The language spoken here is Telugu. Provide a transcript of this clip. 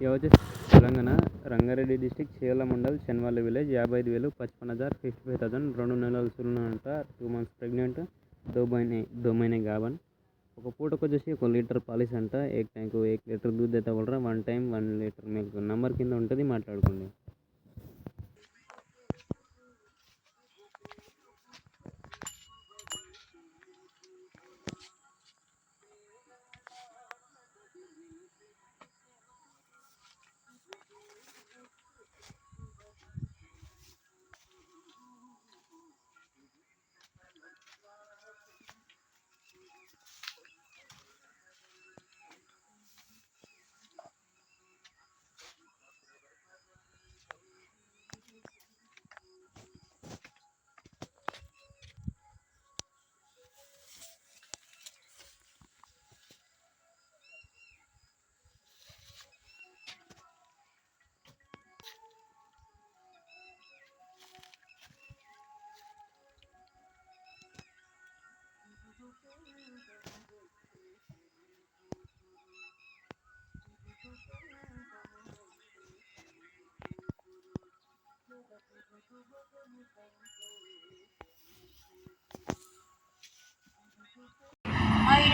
ఇవి వచ్చేసి తెలంగాణ రంగారెడ్డి డిస్టిక్ చీల మండల్ చెన్వాళ్ళ విలేజ్ యాభై ఐదు వేలు పచ్చపన్ హజార్ ఫిఫ్టీ ఫైవ్ థౌసండ్ రెండు నెలలు సున్నంట టూ మంత్స్ ప్రెగ్నెంట్ దోమైనే దోమైనే గాబన్. ఒక పూటకు వచ్చేసి ఒక లీటర్ పాలిస్ అంట ఏ ట్యాంకు ఏ లీటర్ దూద్ అయితే వన్ టైం వన్ లీటర్ మీకు నెంబర్ కింద ఉంటుంది మాట్లాడుకోండి.